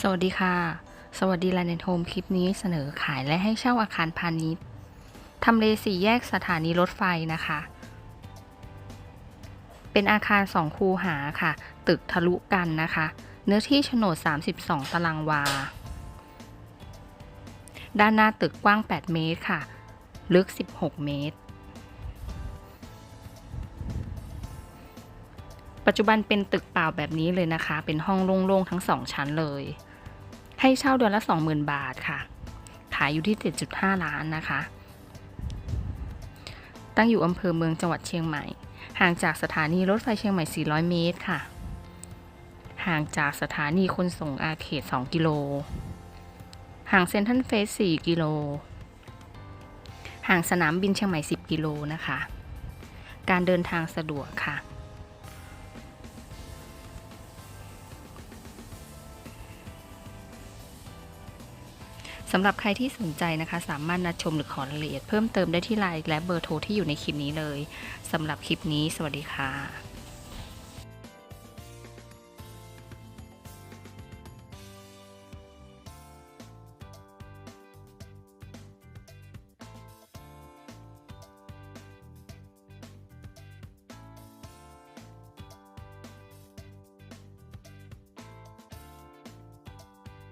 สวัสดีค่ะ สวัสดีแลนด์โฮมคลิปนี้เสนอขายและให้เช่าอาคารพาณิชย์ทำเลสี่แยกสถานีรถไฟนะคะ เป็นอาคารสองคูหาค่ะ ตึกทะลุกันนะคะ เนื้อที่โฉนด 32 ตารางวา ด้านหน้าตึกกว้าง 8 เมตรค่ะ ลึก 16 เมตร ปัจจุบันเป็นตึกเปล่าแบบนี้เลยนะคะ เป็นห้องโล่งๆทั้งสองชั้นเลย ให้เช่าเดือนละ 20,000 บาทค่ะ ขายอยู่ที่ 7.5 ล้านนะคะ ตั้งอยู่อำเภอเมืองจังหวัดเชียงใหม่ ห่างจากสถานีรถไฟเชียงใหม่ 400 เมตรค่ะ ห่างจากสถานีขนส่งอาเขต 2 กิโล ห่างเซ็นทรัลเฟส 4 กิโล ห่างสนามบินเชียงใหม่ 10 กิโลนะคะ การเดินทางสะดวกค่ะ สำหรับใครที่สนใจนะคะ สามารถนัดชมหรือขอรายละเอียดเพิ่มเติมได้ที่ไลน์และเบอร์โทรที่อยู่ในคลิปนี้เลยสำหรับคลิปนี้ สวัสดีค่ะ